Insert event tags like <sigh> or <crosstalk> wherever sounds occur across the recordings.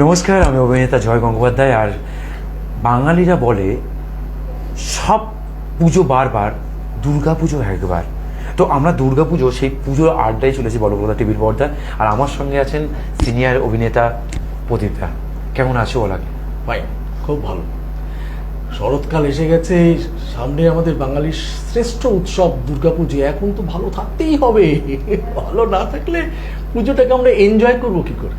নমস্কার, আমি অভিনেতা জয় গঙ্গোপাধ্যায়, আর বাঙালিরা বলে, সব পুজো বারবার দুর্গা পুজো একবার। তো আমরা দুর্গা পুজো সেই পুজোর আড্ডায় চলেছি বড়কলতা টিভির পর্দা আর আমার সঙ্গে আছেন সিনিয়র অভিনেতা প্রদীপদা কেমন আছো ওলাকে ফাইন খুব ভালো। শরৎকাল এসে গেছে, সামনে আমাদের বাঙালির শ্রেষ্ঠ উৎসব দুর্গাপুজো, এখন তো ভালো থাকতেই হবে। ভালো না থাকলে পুজোটাকে আমরা এনজয় করব কি করে?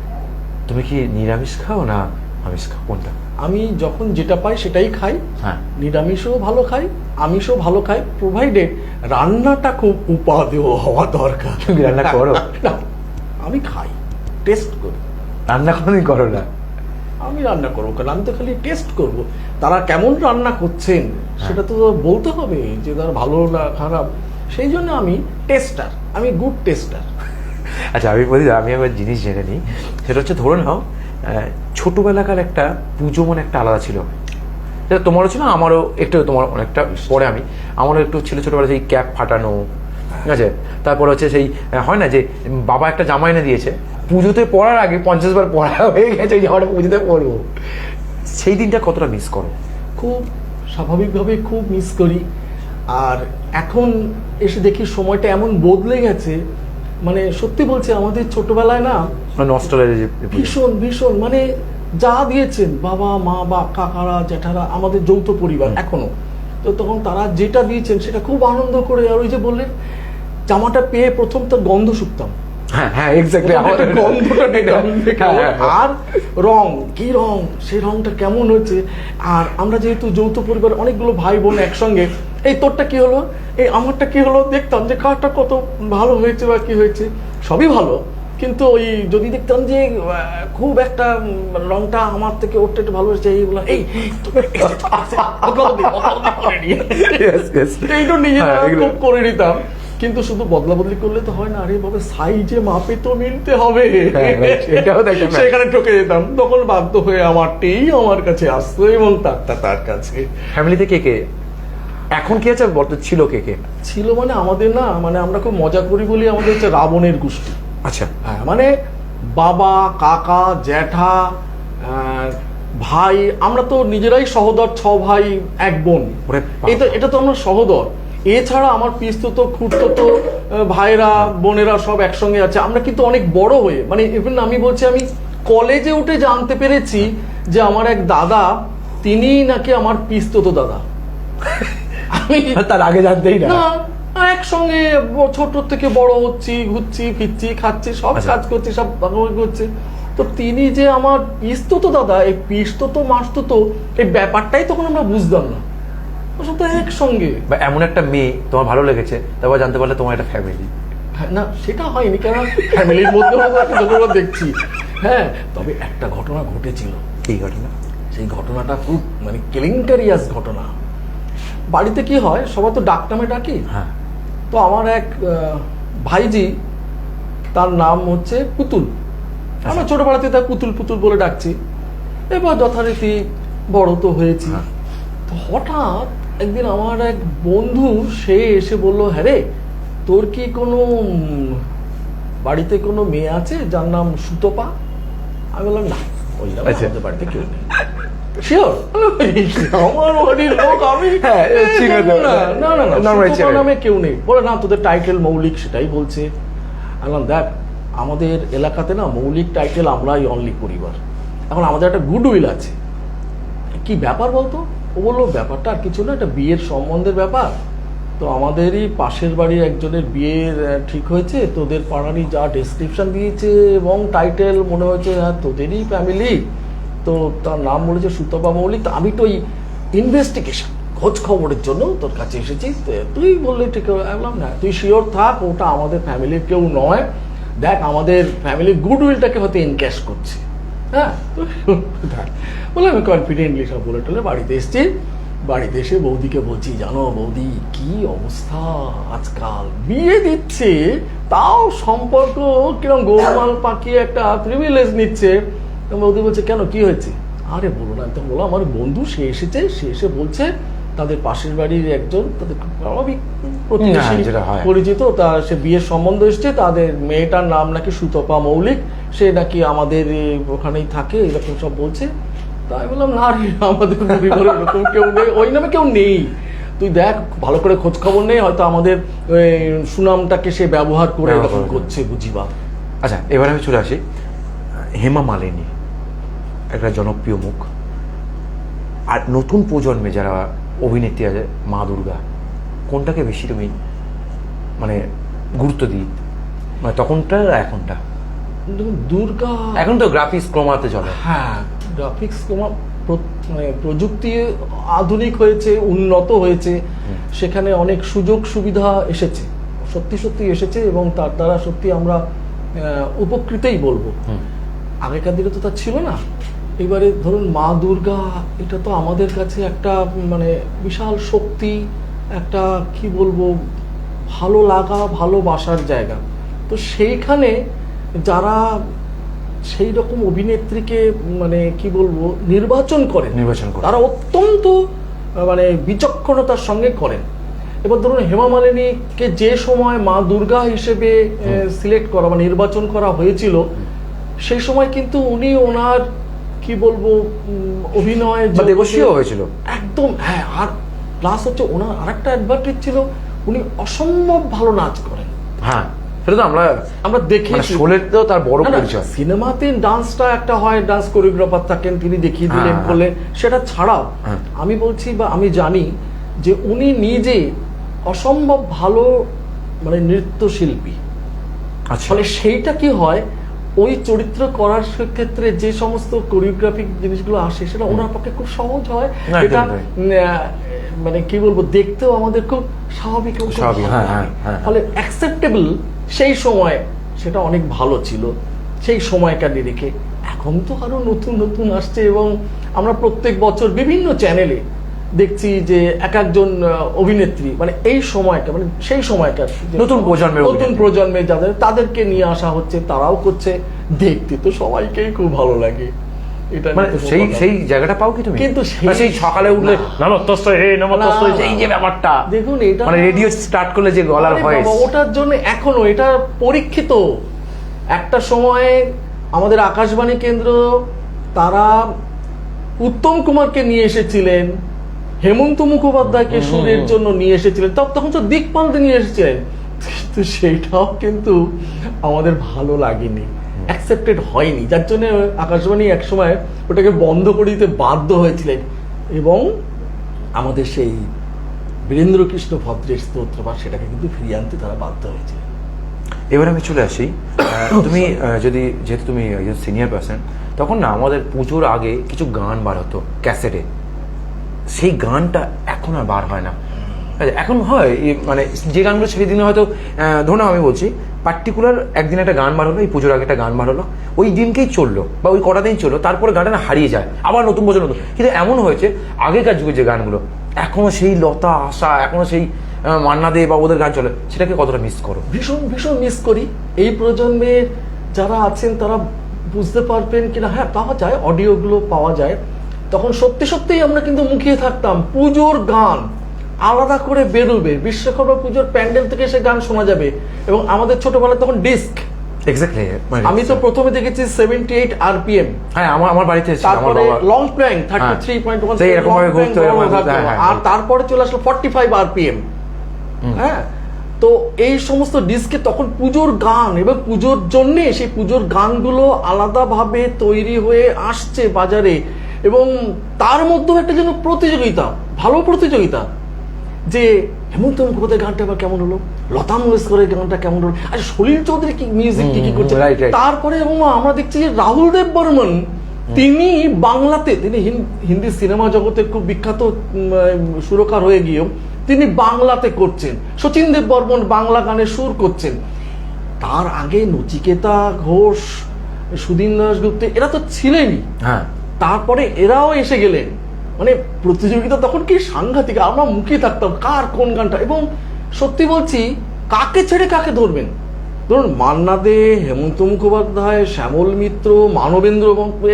তুমি কি নিরামিষ খাও না আমিষ খাও? কোনটা? আমি যখন যেটা পাই সেটাই খাই। হ্যাঁ। নিরামিষও ভালো খাই আমিষও ভালো খাই প্রোভাইডেড রান্নাটা খুব উপাদেয় হওয়া দরকার। তুমি রান্না করো? না, আমি খাই টেস্ট করি। রান্না কোনোদিন করো না? আমি রান্না করব কারণ আমি তো খালি টেস্ট করব। তারা কেমন রান্না করছেন সেটা তো বলতে হবে যে তারা ভালো না খারাপ। সেই জন্য আমি টেস্টার আমি গুড টেস্টার আচ্ছা আমি বলি, আমি একবার জিনিস জেনে নিই। সেটা হচ্ছে, ধরে নাও ছোটবেলাকার একটা পুজো মানে একটা আলাদা ছিল। যেটা তোমারও ছিল, আমারও একটু তোমার অনেকটা পরে আমি। আমারও একটু ছিল ছোটবেলা সেই ক্যাপ ফাটানো, ঠিক আছে? তারপর হচ্ছে সেই হয় না যে বাবা একটা জামা এনে দিয়েছে, পুজোতে পড়ার আগে পঞ্চাশ বার পড়া হয়ে গেছে জামাটা পুজোতে পরবো। সেই দিনটা কতটা মিস করো? খুব স্বাভাবিকভাবে খুব মিস করি। আর এখন এসে দেখি সময়টা এমন বদলে গেছে মানে সত্যি বলছি আমাদের ছোটবেলায় না ভীষণ ভীষণ মানে যা দিয়েছেন বাবা মা বা কাকারা জ্যাঠারা আমাদের যৌথ পরিবার এখনও। তো তখন তারা যেটা দিয়েছেন সেটা খুব আনন্দ করে আর ওই যে বললেন জামাটা পেয়ে প্রথম তার গন্ধ শুকতাম। আর রং কি রং সেই রংটা কেমন হয়েছে? আর আমরা যেহেতু যৌথ পরিবার অনেকগুলো ভাই বোন একসঙ্গে এই তোরটা কি হলো? এই আমারটা কি হলো? দেখতাম যে কারটা কত ভালো হয়েছে বা কি হয়েছে। সবই ভালো। কিন্তু ওই যদি দেখতাম যে খুব একটা রংটা আমার থেকে ওরটা একটু ভালো হয়েছে এইগুলো এই তোর yes. এইটা নিজেরা হ্যাঁ, খুব করে নিতাম। কিন্তু শুধু বদলা বদলি করলে তো হয় না। আরে বাবা সাইজে মাপে তো মিলতে হবে। হ্যাঁ, fact. সেখানে ঠকে যেতাম। তখন বাধ্য হয়ে আমারটাই আমার কাছে আসতো এবং তারটা তার কাছে। ফ্যামিলিতে কে কে? এখন কি আছে? বর্ত ছিল কে কে? ছিল মানে আমাদের না মানে আমরা খুব মজা করি বলি আমাদের হচ্ছে রাবণের গোষ্ঠী। আচ্ছা। হ্যাঁ মানে বাবা কাকা জ্যাঠা ভাই আমরা তো নিজেরাই সহদর ছ ভাই এক বোন। এটা এটা তো আমরা সহদর। এছাড়া আমার পিস্তত খুঁড়ত ভাইরা বোনেরা সব একসঙ্গে আছে। আমরা কিন্তু অনেক বড় হয়ে মানে ইভেন আমি বলছি আমি কলেজে উঠে জানতে পেরেছি যে আমার এক দাদা তিনি নাকি আমার পিস্তত দাদা। আমি তার আগে জানতেই না। একসঙ্গে ছোট থেকে বড় হচ্ছি ঘুরছি ফিরছি খাচ্ছি সব আচ্ছা। কাজ করছি সব ভাগাভাগি করছে। তো তিনি যে আমার পিস্তো তো দাদা এই পিস্তো তো মাসতো তো এই ব্যাপারটাই তখন আমরা বুঝতাম না। ওর সাথে একসঙ্গে। বা এমন একটা মেয়ে তোমার ভালো লেগেছে তারপর জানতে পারলে তোমার একটা ফ্যামিলি না সেটা হয়নি কারণ ফ্যামিলির মধ্যে দেখছি। হ্যাঁ তবে একটা ঘটনা ঘটেছিল। এই ঘটনা? সেই ঘটনাটা খুব মানে কেলেঙ্কারিয়াস ঘটনা। বাড়িতে কি হয়? সবাই তো ডাক নামে ডাকি। হ্যাঁ। তো আমার এক ভাইজি তার নাম হচ্ছে পুতুল। আমরা ছোটবেলাতে তার পুতুল পুতুল বলে ডাকছি। এবার যথারীতি বড় তো হয়েছি। হ্যাঁ। তো হঠাৎ একদিন আমার এক বন্ধু সে এসে বলল হ্যাঁ রে তোর কি কোনো বাড়িতে কোনো মেয়ে আছে যার নাম সুতপা? আমি বললাম না বললাম আচ্ছা। বাড়িতে কেউ নেই। শিওর <laughs> আমার বাড়ির লোক আমি <laughs> হ্যাঁ, ঠিক আছে। না। না না না সুতপা নামে কেউ নেই। বলে না তোদের টাইটেল মৌলিক সেটাই বলছে। আমি দেখ আমাদের এলাকাতে না মৌলিক টাইটেল আমরাই অনলি পরিবার। এখন আমাদের একটা গুড উইল আছে। কি ব্যাপার বলতো? ও বলল ব্যাপারটা আর কিছু না একটা বিয়ের সম্বন্ধের ব্যাপার। তো আমাদেরই পাশের বাড়ির একজনের বিয়ের ঠিক হয়েছে তোদের পাড়ারই যা ডেসক্রিপশন দিয়েছে এবং টাইটেল মনে হয়েছে হ্যাঁ তোদেরই ফ্যামিলি তো তার নাম বলেছে সুতপা মৌলিক। তো আমি তো ওই ইনভেস্টিগেশন খোঁজ খবরের জন্য তোর কাছে এসেছি। তুই বললি, ঠিক বললাম, না, তুই শিওর থাক, ওটা আমাদের ফ্যামিলির কেউ নয়। দেখ, আমাদের ফ্যামিলির গুড উইলটাকে হয়তো ইনক্যাশ করছে। হ্যাঁ। বলে আমি কনফিডেন্টলি সব বলে টলে বাড়িতে এসেছি। বাড়িতে এসে বৌদিকে বলছি, জানো বৌদি, কি অবস্থা আজকাল? বিয়ে দিচ্ছে, তাও সম্পর্ক কিরম গোলমাল পাকিয়ে একটা প্রিভিলেজ নিচ্ছে। বৌদি বলছে কেন? কি হয়েছে? আরে বলো না তো বলো আমার বন্ধু সে এসেছে সে এসে বলছে তাদের পাশের বাড়ির একজন তাদের স্বাভাবিক প্রতিবেশী পরিচিত তা সে বিয়ের সম্বন্ধ এসছে তাদের মেয়েটার নাম নাকি সুতপা মৌলিক সে নাকি আমাদের ওখানেই থাকে এরকম সব বলছে। তাই বললাম না রে আমাদের পরিবারে এরকম কেউ নেই ওই নামে কেউ নেই। তুই দেখ ভালো করে খোঁজ খবর নেই হয়তো আমাদের সুনামটাকে সে ব্যবহার করে এরকম করে। করছে বুঝিবা? আচ্ছা এবার আমি চলে আসি হেমা মালিনী। একটা জনপ্রিয় মুখ। আর নতুন প্রজন্মে যারা অভিনেত্রী আছে মা দুর্গা কোনটাকে বেশি তুমি মানে গুরুত্ব দিই? মানে তখনটা আর এখনটা? দুর্গা এখন তো গ্রাফিক্স ক্রমাতে চলে। হ্যাঁ গ্রাফিক্স প্র- মানে প্রযুক্তি আধুনিক হয়েছে উন্নত হয়েছে। সেখানে অনেক সুযোগ সুবিধা এসেছে। সত্যি সত্যি এসেছে এবং তার দ্বারা সত্যি আমরা উপকৃতই বলব। আগেকার দিনে তো তা ছিল না। এবারে ধরুন মা দুর্গা এটা তো আমাদের কাছে একটা মানে বিশাল শক্তি একটা কি বলব ভালো লাগা ভালোবাসার জায়গা। তো সেইখানে যারা সেই রকম অভিনেত্রীকে মানে কি বলব নির্বাচন করেন নির্বাচন করে। তারা অত্যন্ত মানে বিচক্ষণতার সঙ্গে করেন। এবার ধরুন হেমা মালিনীকে যে সময় মা দুর্গা হিসেবে সিলেক্ট করা বা নির্বাচন করা হয়েছিল সেই সময় কিন্তু উনি ওনার কি বলব অভিনয় দেবশ্রীও হয়েছিল? একদম হ্যাঁ আর প্লাস হচ্ছে ওনার আরেকটা অ্যাডভান্টেজ ছিল উনি অসম্ভব ভালো নাচ করেন। হ্যাঁ সেটা তো আমরা আমরা দেখি মানে শোলেতেও তার বড় পরিচয়। সিনেমাতে ডান্সটা একটা হয় ডান্স কোরিওগ্রাফার থাকেন তিনি দেখিয়ে দিলেন বলে সেটা ছাড়াও হ্যাঁ। আমি বলছি বা আমি জানি যে উনি নিজে অসম্ভব ভালো মানে নৃত্যশিল্পী। আচ্ছা। ফলে সেইটা কি হয় ওই চরিত্র করার ক্ষেত্রে যে সমস্ত কোরিওগ্রাফিক জিনিসগুলো আসে সেটা ওনার পক্ষে খুব সহজ হয় এটা মানে কি বলব দেখতেও আমাদের খুব স্বাভাবিক হ্যাঁ। হ্যাঁ, হ্যাঁ। ফলে অ্যাকসেপ্টেবল সেই সময় সেটা অনেক ভালো ছিল সেই সময়কার রেখে এখন তো আরও নতুন নতুন আসছে এবং আমরা প্রত্যেক বছর বিভিন্ন চ্যানেলে দেখছি যে এক একজন অভিনেত্রী মানে এই সময়টা মানে সেই সময়কার যে- নতুন প্রজন্মের নতুন। প্রজন্মে যাদের তাদেরকে নিয়ে আসা হচ্ছে তারাও করছে দেখতে তো সবাইকেই খুব ভালো লাগে। এটা মানে সেই সেই জায়গাটা পাও কি তুমি? কিন্তু সেই- মানে সকালে উঠলে। নমস্তস্ত হে নমস্তস্ত সেই যে ব্যাপারটা। দেখুন এটা মানে রেডিও স্টার্ট করলে যে গলার ভয়েস ওটার জন্য এখনও এটা পরীক্ষিত। একটা সময়ে আমাদের আকাশবাণী কেন্দ্র তারা উত্তম কুমারকে নিয়ে এসেছিলেন। হেমন্ত মুখোপাধ্যায়কে সুরের জন্য নিয়ে এসেছিলেন। তখন তো দিকপালকে নিয়ে এসেছিলেন। কিন্তু সেইটাও কিন্তু আমাদের ভালো লাগেনি। অ্যাকসেপ্টেড হয়নি। যার জন্য আকাশবাণী একসময় ওটাকে বন্ধ করে দিতে বাধ্য হয়েছিলেন। এবং আমাদের সেই বীরেন্দ্র কৃষ্ণ ভদ্রের স্তোত্রপাঠ সেটাকে কিন্তু ফিরিয়ে আনতে তারা বাধ্য হয়েছে এবার আমি চলে আসি। <coughs> তুমি যদি যেহেতু তুমি সিনিয়র পার্সন তখন না আমাদের পুজোর আগে কিছু গান বার হতো ক্যাসেটে সেই গানটা এখন আর বার হয় না। আচ্ছা, এখন হয় মানে যে গানগুলো সেই দিনে হয়তো ধরুন আমি বলছি পার্টিকুলার একদিন একটা গান বার হলো এই পুজোর আগে একটা গান বার হলো ওই দিনকেই চলল বা ওই কটা দিন চলল তারপরে গানটা হারিয়ে যায় আবার নতুন বছর নতুন। কিন্তু এমন হয়েছে আগেকার যুগে যে গানগুলো এখনও সেই লতা আশা এখনও সেই মান্না দে বা ওদের গান চলে সেটাকে কতটা মিস করো? ভীষণ ভীষণ মিস করি। এই প্রজন্মের যারা আছেন তারা বুঝতে পারবেন কিনা হ্যাঁ পাওয়া যায় অডিওগুলো পাওয়া যায়। তখন সত্যি সত্যিই আমরা কিন্তু মুখিয়ে থাকতাম। পুজোর গান আলাদা করে বেরোবে। বিশ্বকর্মা পুজোর প্যান্ডেল থেকে সে গান শোনা যাবে। এবং আমাদের ছোটবেলায় তখন ডিস্ক এক্স্যাক্টলি আমি তো প্রথমে দেখেছি সেভেন্টি এইট আরপিএম হ্যাঁ আমার আমার বাড়িতে ছিল আমার বাবা। লং প্র্যাঙ্ক সেই এরকম ভাবে ঘুরতো, হ্যাঁ, হ্যাঁ, আর তারপরে চলে আসলো ফর্টি ফাইভ আরপিএম হ্যাঁ? তো এই সমস্ত ডিস্কে তখন পুজোর গান এবং পুজোর জন্য সেই পুজোর গানগুলো আলাদাভাবে তৈরি হয়ে আসছে বাজারে। এবং তার মধ্যেও একটা যেন প্রতিযোগিতা ভালো প্রতিযোগিতা যে হেমন্ত মুখোপাধ্যায় গানটা এবার কেমন হলো? লতা মঙ্গেশকরের গানটা কেমন হলো? আর সলিল চৌধুরী কি মিউজিক কি কি করছে. তারপরে এবং আমরা দেখছি যে রাহুল দেব বর্মন তিনি বাংলাতে তিনি হিন- হিন্দি সিনেমা জগতে খুব বিখ্যাত সুরকার হয়ে গিয়েও তিনি বাংলাতে করছেন। শচীন দেব বর্মন বাংলা গানে সুর করছেন। তার আগে নচিকেতা ঘোষ সুদীন দাসগুপ্ত এরা তো ছিলেনই। হ্যাঁ। তারপরে এরাও এসে গেলেন। মানে প্রতিযোগিতা তখন কি সাংঘাতিক? আমরা মুখিয়ে থাকতাম কার কোন গানটা? এবং সত্যি বলছি কাকে ছেড়ে কাকে ধরবেন? ধরুন মান্না দে হেমন্ত মুখোপাধ্যায় শ্যামল মিত্র মানবেন্দ্র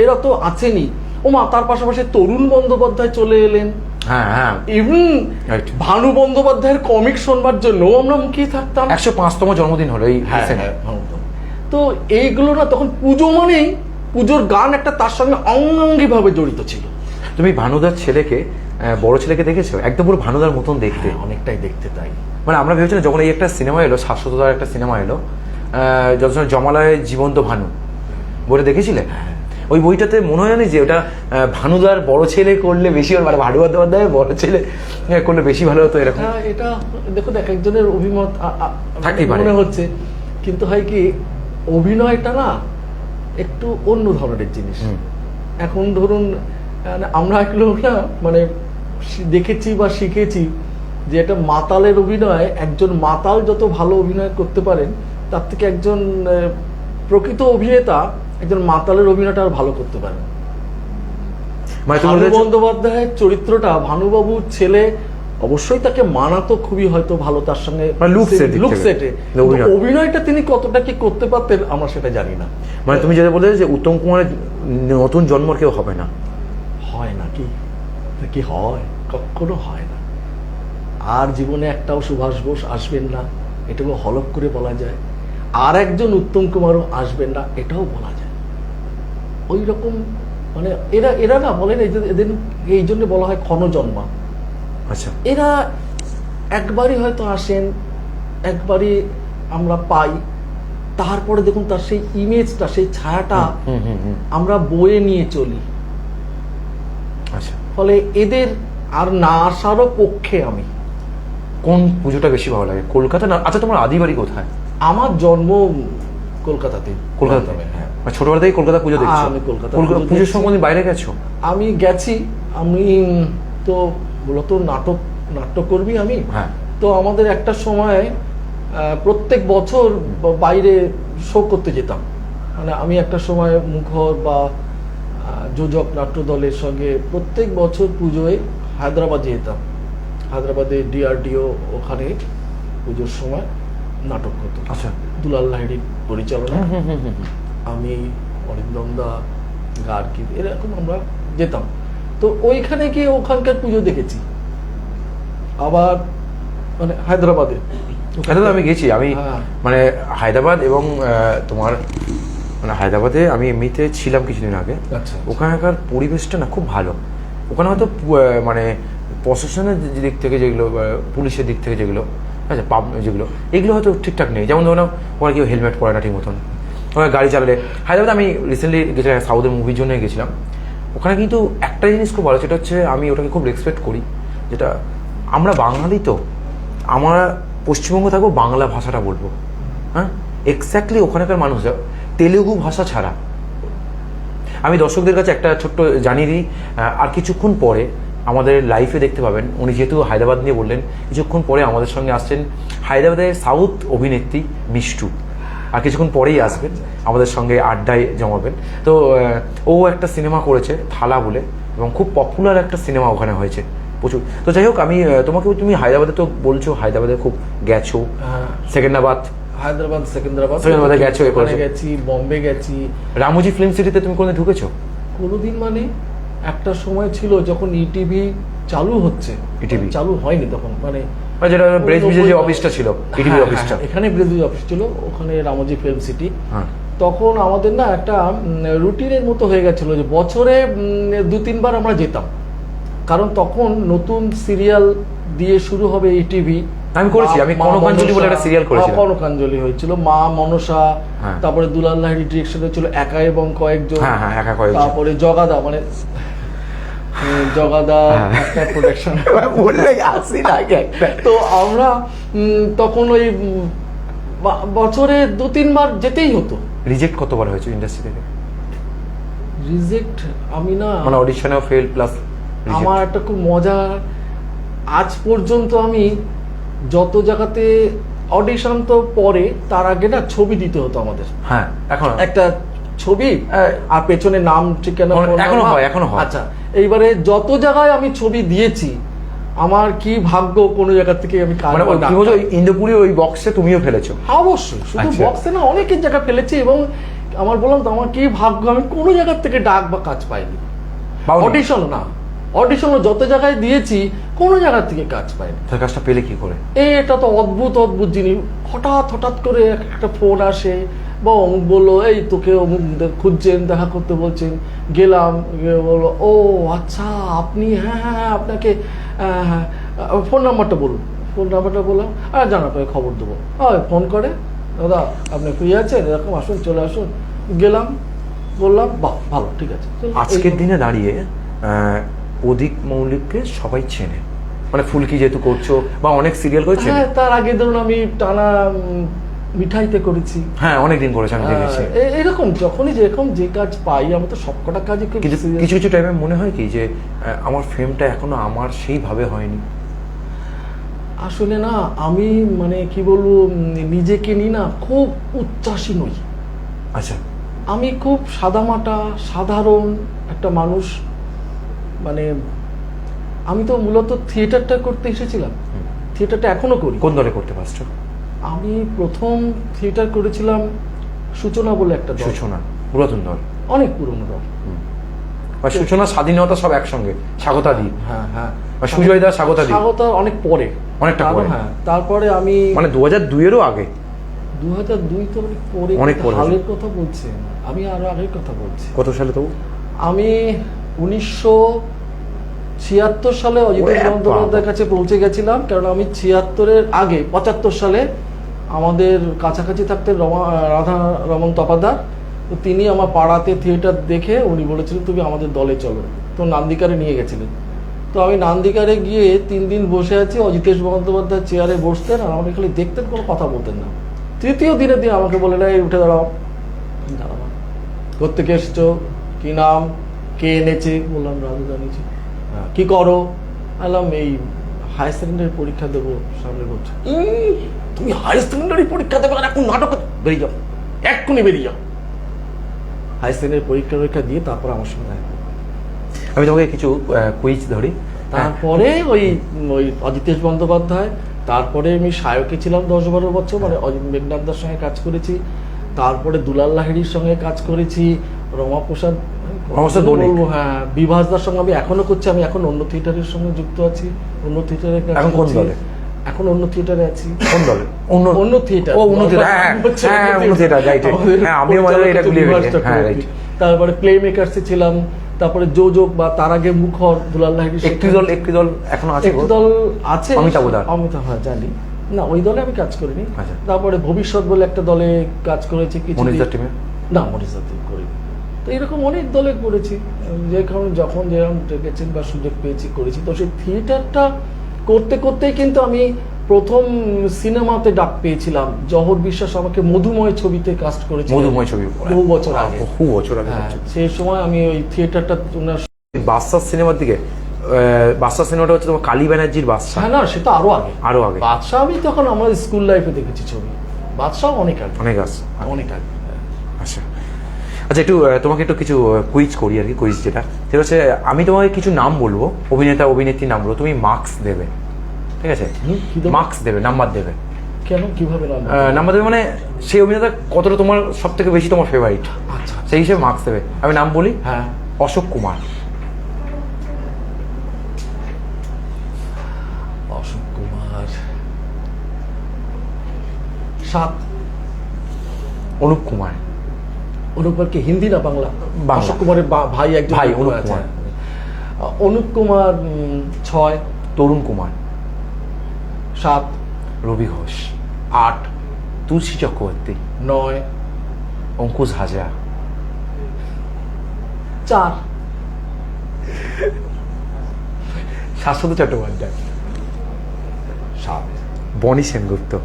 এরা তো আছেনই। ওমা তার পাশাপাশি তরুণ বন্দ্যোপাধ্যায় চলে এলেন। হ্যাঁ হ্যাঁ। ইভেন ভানু বন্দ্যোপাধ্যায়ের কমিক শোনবার জন্য আমরা মুখিয়ে থাকতাম। একশো পাঁচতম জন্মদিন হলো এই হ্যাঁ, তো এইগুলো না তখন পুজো মানেই পুজোর গান একটা তার সঙ্গে অঙ্গাঙ্গিভাবে জড়িত ছিল। তুমি ভানুদার ছেলেকে বড় ছেলেকে দেখেছ? একদম পুরো ভানুদার মতন দেখতে। অনেকটাই দেখতে তাই। মানে আমরা ভেবেছিলাম যখন এই একটা সিনেমা এলো শাশ্বততার একটা সিনেমা এলো যত জমালয় জীবন্ত ভানু বইটা দেখেছিলে? ওই বইটাতে মনে হয় না যে ওটা ভানুদার বড় ছেলে করলে বেশি মানে ভানু বন্দ্যোপাধ্যায়ের বড় ছেলে করলে বেশি ভালো হতো এরকম। হ্যাঁ এটা দেখুন এক একজনের অভিমত মনে হচ্ছে। কিন্তু হয় কি অভিনয়টা না একটু অন্য ধরনের জিনিস। এখন ধরুন মানে আমরা এগুলো না মানে দেখেছি বা শিখেছি যে একটা মাতালের অভিনয় একজন মাতাল যত ভালো অভিনয় করতে পারেন তার থেকে একজন প্রকৃত অভিনেতা একজন মাতালের অভিনয়টা আর ভালো করতে পারেন মানে বন্দ্যোপাধ্যায়ের চরিত্রটা ভানুবাবুর ছেলে অবশ্যই তাকে মানাতো খুবই হয়তো ভালো তার সঙ্গে মানে লুক সেটে অভিনয়টা তিনি কতটা কি করতে পারতেন আমরা সেটা জানি না। মানে তুমি যেটা বলতে যে উত্তম কুমারের নতুন জন্ম কেউ হবে না। হয় নাকি তা কি হয়? কখনো হয় না। আর জীবনে একটাও সুভাষ বোস আসবেন না এটাও হলক করে বলা যায়। আর একজন উত্তম কুমারও আসবেন না এটাও বলা যায়। ওই রকম মানে এরা এরা না বলেন এদের এই জন্য বলা হয় ক্ষণজন্মা। আচ্ছা। এরা একবারই হয়তো আসেন একবারই আমরা পাই। তারপরে দেখুন তার সেই ইমেজটা সেই ছায়াটা আমরা বয়ে নিয়ে চলি। আচ্ছা। ফলে এদের আর না আসারও পক্ষে আমি। কোন পুজোটা বেশি ভালো লাগে কলকাতা না আচ্ছা তোমার আদি বাড়ি কোথায়? আমার জন্ম কলকাতাতে কলকাতাতে হ্যাঁ। মানে ছোটবেলা থেকে কলকাতা পুজো দেখছ। আমি কলকাতা পুজোর। সময় বাইরে গেছো? আমি গেছি আমি তো মূলত নাটক নাট্যকর্মী আমি? হ্যাঁ। তো আমাদের একটা সময় প্রত্যেক বছর বাইরে শো করতে যেতাম। মানে আমি একটা সময় মুখর বা যোজক নাট্য দলের সঙ্গে প্রত্যেক বছর পুজোয় হায়দ্রাবাদ যেতাম। হায়দ্রাবাদে ডিআরডিও ওখানে পুজোর সময় নাটক হতো আচ্ছা। দুলাল লাহিড়ির পরিচালনা। আমি অরিন্দম দা গার্গী এরকম আমরা যেতাম। তো ওইখানে গিয়ে ওখানকার পুজো দেখেছি। আবার মানে হায়দ্রাবাদে। আমি গেছি। আমি হ্যাঁ। মানে হায়দ্রাবাদ এবং তোমার মানে হায়দ্রাবাদে আমি এমনিতে ছিলাম কিছুদিন আগে। আচ্ছা। ওখানকার পরিবেশটা না খুব ভালো। ওখানে হয়তো মানে প্রশাসনের দিক থেকে যেগুলো পুলিশের দিক থেকে যেগুলো আচ্ছা পাব যেগুলো এগুলো হয়তো ঠিকঠাক নেই। যেমন ধরো ওরা কেউ হেলমেট পরে না ঠিক মতন। ওখানে গাড়ি চালালে। হায়দ্রাবাদে আমি রিসেন্টলি গেছিলাম সাউথের মুভির জন্য গেছিলাম। ওখানে কিন্তু একটা জিনিস খুব ভালো, সেটা হচ্ছে আমি ওটাকে খুব রেসপেক্ট করি, যেটা আমরা বাঙালি তো, আমরা পশ্চিমবঙ্গ থাকব, বাংলা ভাষাটা বলব। হ্যাঁ? এক্স্যাক্টলি ওখানকার মানুষরা তেলেগু ভাষা ছাড়া। আমি দর্শকদের কাছে একটা ছোট্ট জানিয়ে দিই আর কিছুক্ষণ পরে আমাদের লাইফে দেখতে পাবেন, উনি যেহেতু হায়দ্রাবাদ নিয়ে বললেন, কিছুক্ষণ পরে আমাদের সঙ্গে আসছেন হায়দ্রাবাদের সাউথ অভিনেত্রী মিষ্টু। আর কিছুক্ষণ পরেই আসবেন আমাদের সঙ্গে আড্ডায় জমাবেন। তো ও একটা সিনেমা করেছে থালা বলে এবং খুব পপুলার একটা সিনেমা ওখানে হয়েছে প্রচুর। তো যাই হোক আমি তোমাকে তুমি হায়দ্রাবাদে তো বলছো হায়দ্রাবাদে খুব গেছো। হ্যাঁ, সেকেন্দ্রাবাদ। হায়দ্রাবাদ সেকেন্দ্রাবাদ। সেকেন্দ্রাবাদে গেছো, ওখানে গেছি বম্বে গেছি। রামোজি ফিল্ম সিটিতে তুমি কোনোদিন ঢুকেছো? কোনোদিন মানে একটা সময় ছিল যখন ইটিভি চালু হচ্ছে। ETV চালু হয়নি তখন। মানে মানে যেটা যে অফিসটা ছিল ইটিভি হ্যাঁ, অফিসটা হ্যাঁ, এখানে অফিস ছিল ওখানে রামোজি ফিল্ম সিটি তখন আমাদের না একটা রুটিনের মতো হয়ে গেছিল যে বছরে দু তিনবার আমরা যেতাম। কারণ তখন নতুন সিরিয়াল দিয়ে শুরু হবে এই টিভি আমি করেছি, আমি কনকাঞ্জলি বলে একটা করেছিলাম। কনকাঞ্জলি হয়েছিল মা মনসা হ্যাঁ। তারপরে দুলাল লাহিড়ি ডিরেকশন হয়েছিল একা এবং কয়েকজন। একা তারপরে জগাদা মানে জগাদা হ্যাঁ। একটা প্রোডাকশন <laughs> বললে আসি লাগে তো আমরা তখন ওই বছরে দু তিনবার যেতেই হতো। রিজেক্ট কতবার হয়েছে ইন্ডাস্ট্রি থেকে? রিজেক্ট আমি না মানে অডিশনেও ফেল প্লাস আমার একটা খুব মজা আজ পর্যন্ত আমি যত জায়গাতে অডিশন তো পরে তার আগে না ছবি দিতে হতো আমাদের। হ্যাঁ এখন? একটা ছবি? আর পেছনে নাম ঠিকানা এখনো-। হয়, এখনও হয়। আচ্ছা এইবারে যত জায়গায় আমি ছবি দিয়েছি আমার কি ভাগ্য কোনো জায়গা থেকে আমি কাজ মানে ওই ইন্দ্রপুরি বক্সে তুমিও ফেলেছো? অবশ্যই শুধু আচ্ছা। বক্সে না অনেকের জায়গা ফেলেছি এবং আমার বললাম তো আমার কি ভাগ্য? আমি কোনো জায়গার থেকে ডাক বা কাজ পাইনি। অডিশন না। অডিশন যত জায়গায় দিয়েছি কোনো জায়গা থেকে কাজ পাইনি। তার কাজটা পেলে কি করে? এই এটা তো অদ্ভুত অদ্ভুত জিনিস। হঠাৎ হঠাৎ করে একটা ফোন আসে বা অমুক বলল এই তোকে অমুক খুঁজছেন দেখা করতে বলছেন গেলাম গিয়ে বলল ও আচ্ছা আপনি হ্যাঁ হ্যাঁ হ্যাঁ আপনাকে হ্যাঁ ফোন নাম্বারটা বলুন। ফোন নাম্বারটা বললাম আর জানা পাই খবর দেবো। হয় ফোন করে? দাদা আপনি ফ্রি আছেন? এরকম আসুন চলে আসুন। গেলাম বললাম বাহ ভালো ঠিক আছে। আজকের দিনে দাঁড়িয়ে আহ, প্রদীপ মৌলিককে সবাই চেনে। মানে ফুলকি যেহেতু করছ বা অনেক সিরিয়াল করে চেনে হ্যাঁ তার আগে ধরুন আমি টানা মিঠাইতে করেছি। হ্যাঁ অনেকদিন করেছে আমি দেখেছি। আহ, এ- এরকম যখনই যেরকম যে কাজ পাই আমি তো সবকটা কাজই খুব কিছু কিছু টাইমে মনে হয় কি যে আমার ফেমটা এখনও আমার সেইভাবে হয়নি। আসলে না আমি মানে কি বলব নিজেকে নিয়ে না খুব উচ্চাসী নই। আচ্ছা। আমি খুব সাদামাটা সাধারণ একটা মানুষ। মানে আমি তো মূলত থিয়েটারটা করতে এসেছিলাম। থিয়েটারটা এখনও করি। কোন দলে করতে পারছ? আমি প্রথম থিয়েটার করেছিলাম সূচনা বলে একটা দল। সূচনা পুরাতন দল। অনেক পুরনো দল। বা সূচনা স্বাধীনতা সব একসঙ্গে স্বাগতা দি হ্যাঁ হ্যাঁ। বা সুজয় দা স্বাগতা দি স্বাগতা অনেক পরে। অনেকটা পরে। হ্যাঁ তারপরে আমি মানে দু হাজার দুইয়েরও আগে? দু হাজার দুই তো অনেক পরে অনেক পরে হালের কথা বলছেন আমি আরও আগের কথা বলছি। কত সালে তবু? আমি উনিশশো ছিয়াত্তর সালে অজিত বন্দ্যোপাধ্যায়ের কাছে পৌঁছে গেছিলাম কারণ আমি ছিয়াত্তরের আগে পঁচাত্তর সালে আমাদের কাছাকাছি থাকতেন রমা রাধা রমন তপাদার। তো তিনি আমার পাড়াতে থিয়েটার দেখে উনি বলেছিলেন তুমি আমাদের দলে চলো। তো নান্দিকারে নিয়ে গেছিলেন। তো আমি নান্দিকারে গিয়ে তিন দিন বসে আছি অজিতেশ বন্দ্যোপাধ্যায় চেয়ারে বসতেন আর আমাকে খালি দেখতেন কোনো কথা বলতেন না। তৃতীয় দিনের দিন আমাকে বলে না উঠে দাঁড়াও। দাঁড়াও কোথেকে এসছো? কি নাম? কে এনেছে? বললাম রাজু জানিয়েছি হ্যাঁ, কি করো? বললাম এই হায়ার সেকেন্ডারি পরীক্ষা দেবো সামনে বছর। "ইম, তুমি হায়ার সেকেন্ডারি পরীক্ষা দেবে আর এখন নাটক বেরিয়ে যাও। এক্ষুনি বেরিয়ে যাও। হায়ার সেকেন্ডারি পরীক্ষা পরীক্ষা দিয়ে তারপর আমার সঙ্গে দেখা আমি তোমাকে কিছু কুইজ ধরি। হ্যাঁ, তারপরে ওই ওই অজিতেশ বন্দ্যোপাধ্যায় তারপরে আমি সায়কে ছিলাম দশ বারো বছর মানে অজিত মেঘনাথদার সঙ্গে কাজ করেছি। তারপরে দুলাল লাহিড়ির সঙ্গে কাজ করেছি রমাপ্রসাদ হ্যাঁ বিভাসদার সঙ্গে আমি এখনও করছি আমি এখন অন্য থিয়েটারের সঙ্গে যুক্ত আছি। অন্য থিয়েটারে কাজ এখন কোন করছি। দলে? এখন অন্য থিয়েটারে আছি। কোন দলে? অন্য অন্য থিয়েটার। ও অন্য থিয়েটার। হ্যাঁ হ্যাঁ হ্যাঁ, অন্য থিয়েটার রাইট হ্যাঁ আমিও মাঝে মাঝে এটা গুলিয়ে ফেলি হ্যাঁ রাইট তারপরে প্লে মেকার্সে ছিলাম তারপরে যোজক বা তার আগে মুখর দুলাল একটি দল একটি দল এখনও আছে একটি দল আছে। অমিতাভ দার। অমিতাভ হ্যাঁ জানি। না ওই দলে আমি কাজ করিনি। আচ্ছা। তারপরে ভবিষ্যৎ বলে একটা দলে কাজ করেছি কিছু টিমে না মনিজার টিম করিনি। তো এরকম অনেক দলে করেছি। যেরকম যখন যেরকম ডেকেছেন বা সুযোগ পেয়েছি করেছি। তো সেই থিয়েটারটা করতে করতেই কিন্তু আমি প্রথম সিনেমাতে ডাক পেয়েছিলাম। জহর বিশ্বাস আমাকে মধুময় ছবিতে কাস্ট করেছিল মধুময় ছবি বহু বছর আগে। বহু বছর আগে হ্যাঁ সেই সময় আমি ওই থিয়েটারটা ওনার বাদশাহ সিনেমার দিকে বাদশাহ সিনেমাটা হচ্ছে তোমার কালী ব্যানার্জির বাদশাহ। হ্যাঁ না সেটা আরও আগে। আরও আগে। বাদশাহ আমি তখন আমার স্কুল লাইফে দেখেছি ছবি। বাদশাহ অনেক আগে। অনেক আছে অনেক আগে। আচ্ছা। আচ্ছা একটু তোমাকে একটু কিছু কুইজ করি আর কি কুইজ যেটা। সেটা হচ্ছে আমি তোমাকে কিছু নাম বলব অভিনেতা অভিনেত্রী নাম বলব তুমি মার্কস দেবে। ঠিক আছে? মার্কস দেবে? নাম্বার দেবে কেন? কীভাবে নাম্বার দেবে মানে সেই অভিনেতা কতটা তোমার সব থেকে বেশি তোমার ফেভারিট আচ্ছা। সেই হিসেবে মার্কস দেবে। আমি নাম বলি? হ্যাঁ। অশোক কুমার। অশোক কুমার। সাত। অনুপ কুমার। অনুপ কুমার কি হিন্দি না বাংলা। অশোক কুমারের ভাই একজন ভাই, অনুপ। কুমার। অনুপ কুমার ছয়। তরুণ কুমার। সাত। রবি ঘোষ। আট। তুলসী চক্রবর্তী। নয়। অঙ্কুশ হাজরা। চার। শাশ্বত চট্টোপাধ্যায়। সাত। বনি সেনগুপ্ত।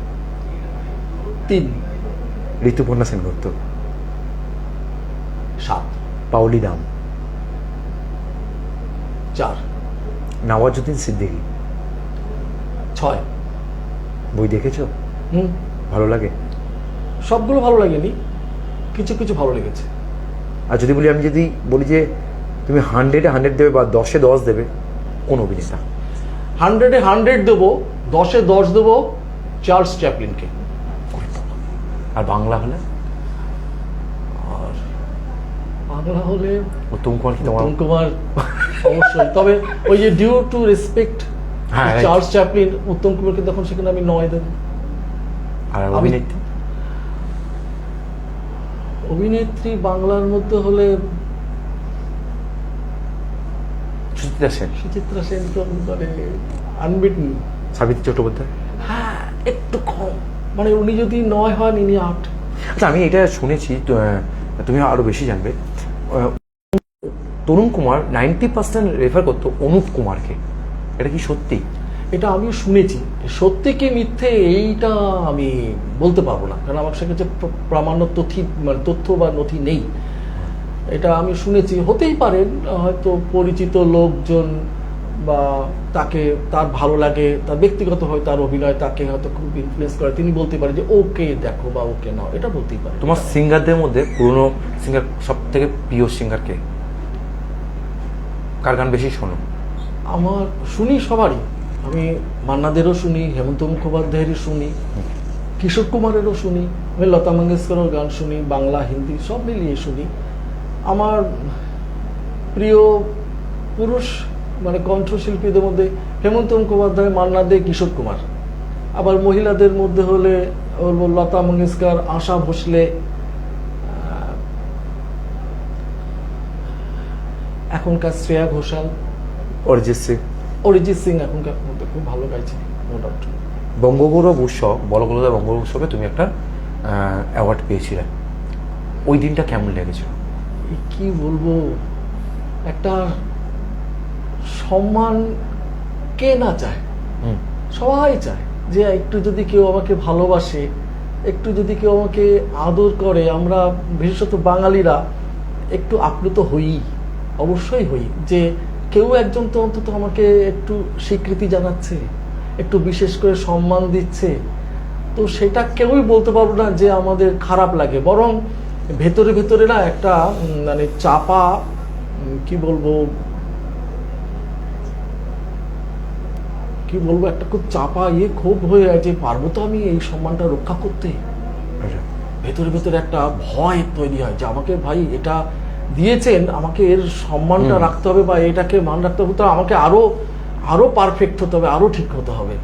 তিন। ঋতুপর্ণা সেনগুপ্ত। সাত পাউলি দাম। চার, নওয়াজুদ্দিন সিদ্দিকী। ছয়, বই দেখেছ? হুম, ভালো লাগে। সবগুলো ভালো লাগেনি, কিছু কিছু ভালো লেগেছে। আর যদি বলি, আমি যদি বলি যে তুমি হান্ড্রেডে হান্ড্রেড দেবে বা দশে দশ দেবে, কোন অভিনেতা? হান্ড্রেডে হান্ড্রেড দেবো, দশে দশ দেবো, চার্লস চ্যাপলিনকে। আর বাংলা হলে আর বাংলা হলে উত্তম কুমার কি তোমার উত্তম কুমার অবশ্যই। তবে ওই যে due to respect Charles Chaplin Uttam কুমারকে তখন সেখানে আমি নয় দেবো। আর অভিনেত্রী? অভিনেত্রী বাংলার মধ্যে হলে সুচিত্রা সেন। সুচিত্রা সেন তো মানে আনবিটন সাবিত্রী চট্টোপাধ্যায়? হ্যাঁ একটু কম। মানে উনি যদি নয় হন ইনি আট। আচ্ছা আমি এটা শুনেছি তুমি আরও বেশি জানবে। Tarun Kumar ninety percent refer করতো অনুপ কুমারকে। এটা কি সত্যি? এটা আমি শুনেছি। সত্যি কি মিথ্যে এইটা আমি বলতে পারব না। কারণ আমার কাছে প্রামাণ্য তথ্য মানে তথ্য বা নথি নেই, এটা আমি শুনেছি। হতেই পারেন হয়তো পরিচিত লোকজন বা তাকে তার ভালো লাগে তার ব্যক্তিগত হয় তার অভিনয় তাকে হয়তো খুব ইনফ্লুয়েস করে তিনি বলতে পারেন যে ওকে দেখো বা ওকে নাও। এটা বলতেই পারে। তোমার সিঙ্গারদের মধ্যে পুরনো সিঙ্গার সব থেকে প্রিয় সিঙ্গার কে? কার গান বেশি শোনো? আমার শুনি সবারই। আমি মান্নাদেরও শুনি হেমন্ত মুখোপাধ্যায়েরই শুনি কিশোর কুমারেরও শুনি আমি লতা মঙ্গেশকরের গান শুনি বাংলা হিন্দি সব মিলিয়ে শুনি। আমার প্রিয় পুরুষ মানে কণ্ঠশিল্পীদের মধ্যে হেমন্ত মুখোপাধ্যায় মান্না দে কিশোর কুমার। আবার মহিলাদের মধ্যে হলে লতা মঙ্গেশকর আশা ভোসলে এখনকার শ্রেয়া ঘোষাল। অরিজিৎ সিং। অরিজিৎ সিং এখনকার মধ্যে খুব ভালো গাইছে নো ডাউট বঙ্গগৌরব উৎসব বলগোলদা বঙ্গগৌরব উৎসবে তুমি একটা অ্যাওয়ার্ড পেয়েছিলে। ওই দিনটা কেমন লেগেছিল? কি বলব? একটা সম্মান কে না চায়। সবাই চায় যে একটু যদি কেউ আমাকে ভালোবাসে একটু যদি কেউ আমাকে আদর করে আমরা বিশেষত বাঙালিরা একটু আপ্লুত হই অবশ্যই হই যে কেউ একজন তো অন্তত আমাকে একটু স্বীকৃতি জানাচ্ছে একটু বিশেষ করে সম্মান দিচ্ছে। তো সেটা কেউই বলতে পারব না যে আমাদের খারাপ লাগে। বরং ভেতরে ভেতরে না একটা মানে চাপা কি বলব কি বলব একটা খুব চাপা ইয়ে ক্ষোভ হয়ে আছে পারব তো আমি এই সম্মানটা রক্ষা করতে। আচ্ছা। ভেতরে ভেতরে একটা ভয় তৈরি হয় যে আমাকে ভাই এটা দিয়েছেন আমাকে এর সম্মানটা রাখতে হবে বা এটাকে মান রাখতে হবে তো আমাকে আরও আরও পারফেক্ট হতে হবে আরও ঠিক হতে হবে।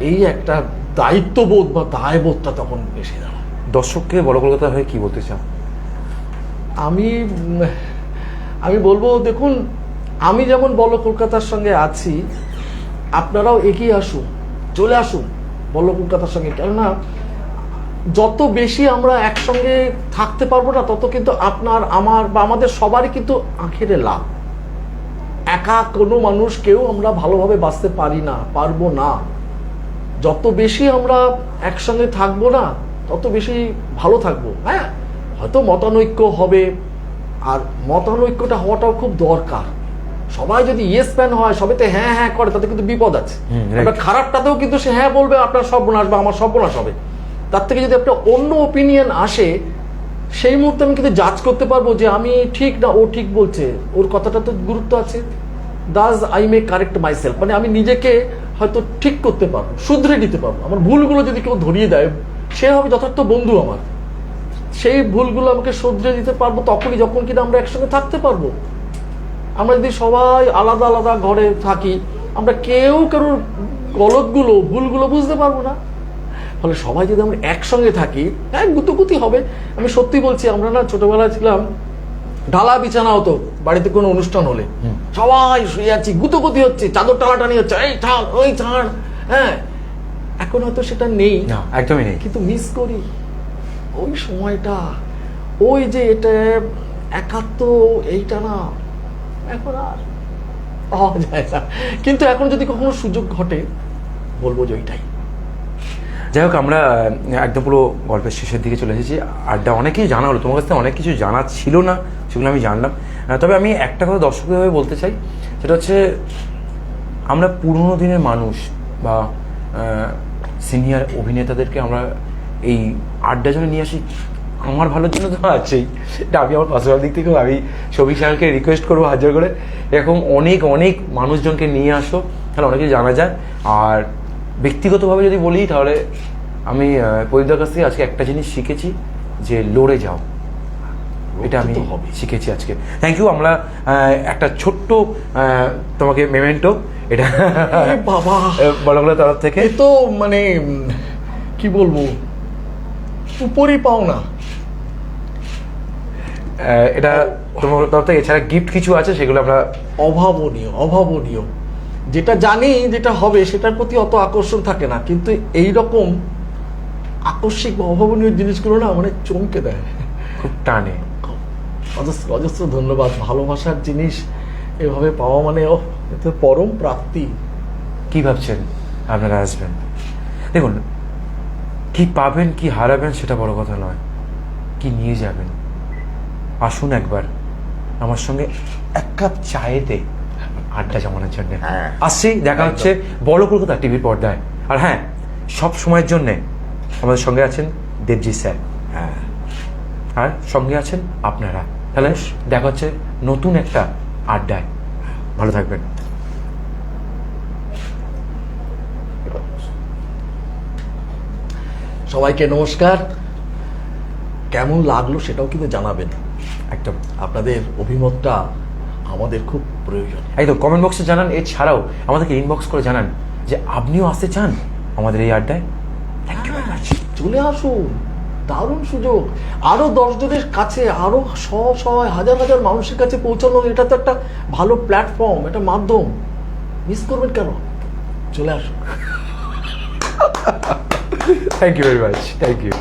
এই একটা দায়িত্ববোধ বা দায়বোধটা তখন এসে দাঁড়ায়। দর্শককে বড় কলকাতা হয়ে কি বলতে চাও আমি আমি বলব দেখুন আমি যেমন বলো কলকাতার সঙ্গে আছি আপনারাও এগিয়ে আসুন, চলে আসুন বলো কলকাতার সঙ্গে। কেননা, যত বেশি আমরা একসঙ্গে থাকতে পারব না, তত কিন্তু আপনার, আমার বা আমাদের সবারই কিন্তু আখেরে লাভ। একা কোনো মানুষ কেউ আমরা ভালোভাবে বাঁচতে পারি না, পারব না। যত বেশি আমরা একসঙ্গে থাকব না, তত বেশি ভালো থাকব। হ্যাঁ হয়তো মতানৈক্য হবে, আর মতানৈক্যটা হওয়াটাও খুব দরকার। সবাই যদি ইয়েস ম্যান হয় সবাইতে হ্যাঁ হ্যাঁ করে তাতে কিন্তু বিপদ আছে। খারাপটাতেও কিন্তু সে হ্যাঁ বলবে আপনার সর্বনাশ বা আমার সর্বনাশ হবে। তার থেকে যদি একটা অন্য ওপিনিয়ন আসে সেই মুহূর্তে আমি কিন্তু জাজ করতে পারব যে আমি ঠিক না ও ঠিক বলছে। ওর কথাটা তো গুরুত্ব আছে। That's I may correct myself মানে আমি নিজেকে হয়তো ঠিক করতে পারব শুধরে নিতে পারব। আমার ভুলগুলো যদি কেউ ধরিয়ে দেয় সে হবে যথার্থ বন্ধু আমার। সেই ভুলগুলো আমাকে শুধরে দিতে পারব তখনই যখন কিনা আমরা একসঙ্গে থাকতে পারব। আমরা যদি সবাই আলাদা আলাদা ঘরে থাকি আমরা কেউ কারোর গলতগুলো ভুলগুলো বুঝতে পারব না। ফলে সবাই যদি আমরা একসঙ্গে থাকি হ্যাঁ গুতুগুতি হবে। আমি সত্যি বলছি আমরা না ছোটবেলায় ছিলাম ঢালা বিছানা হতো বাড়িতে কোনো অনুষ্ঠান হলে। সবাই শুয়ে আছি গুতুগুতি হচ্ছে চাদর টানাটানি হচ্ছে এই ছাড় ওই ছাড় হ্যাঁ। এখন হয়তো সেটা নেই। একদমই নেই। কিন্তু মিস করি। ওই সময়টা ওই যে এটা একাত্ম এইটা না এখন আর। কিন্তু এখন যদি কখনো সুযোগ ঘটে, বলব যে ওইটাই। যাই হোক, আমরা একদম পুরো গল্পের শেষের দিকে চলে এসেছি। আড্ডা অনেক কিছু জানা হলো, তোমার কাছ থেকে অনেক কিছু জানা ছিল না, সেগুলো আমি জানলাম। তবে আমি একটা কথা দর্শকভাবে বলতে চাই, সেটা হচ্ছে, আমরা পুরনো দিনের মানুষ বা সিনিয়র অভিনেতাদেরকে আমরা এই আড্ডা জন্য নিয়ে আসি আমার ভালোর জন্য তো আছেই। এটা আমি আমার পার্সোনাল দিক থেকেও আমি সবিক সাহেবকে রিকোয়েস্ট করব হাজার করে। এরকম অনেক অনেক মানুষজনকে নিয়ে আসো তাহলে অনেক কিছু জানা যায়। আর ব্যক্তিগতভাবে যদি বলি তাহলে আমি পরিদার কাছ থেকে আজকে একটা জিনিস শিখেছি যে লড়ে যাও। এটা আমি শিখেছি আজকে। থ্যাংক ইউ আমরা একটা ছোট্ট তোমাকে মেমেন্টো এটা বাবা! বড়গুলোর তরফ থেকে। তো মানে কি বলব? উপরই পাও না। এটা তোমার তরফ থেকে এছাড়া গিফট কিছু আছে? সেগুলো আমরা অভাবনীয় অভাবনীয়। যেটা জানি যেটা হবে সেটার প্রতি অত আকর্ষণ থাকে না। কিন্তু এই রকম আকস্মিক বা অভাবনীয় জিনিসগুলো না মানে চমকে দেয়। খুব টানে। অজস্র অজস্র ধন্যবাদ। ভালোবাসার জিনিস এভাবে পাওয়া মানে ও এতে পরম প্রাপ্তি। কি ভাবছেন আপনারা আসবেন দেখুন কি পাবেন কি হারাবেন সেটা বড় কথা নয়। কি নিয়ে যাবেন? আসুন একবার। আমার সঙ্গে এক কাপ চায়েতে আড্ডা জমানোর জন্য। হ্যাঁ। আসছি দেখা হচ্ছে বড় কলকাতা টিভির পর্দায়। আর হ্যাঁ সব সময়ের জন্যে আমাদের সঙ্গে আছেন দেবজি স্যার। হ্যাঁ। আর সঙ্গে আছেন আপনারা। তাহলে দেখা হচ্ছে নতুন একটা আড্ডায়। ভালো থাকবেন। সবাইকে নমস্কার। কেমন লাগল সেটাও কিন্তু জানাবেন। একদম আপনাদের অভিমতটা আমাদের খুব প্রয়োজন একদম কমেন্ট বক্সে জানান এছাড়াও আমাদেরকে ইনবক্স করে জানান যে আপনিও আসতে চান আমাদের এই আড্ডায়। থ্যাংক ইউ চলে আসুন দারুণ সুযোগ। আরও দশজনের কাছে আরও শ শ হাজার হাজার মানুষের কাছে পৌঁছানো এটা তো একটা ভালো প্ল্যাটফর্ম এটা মাধ্যম। মিস করবেন কেন? চলে আসুন। Thank you very much thank you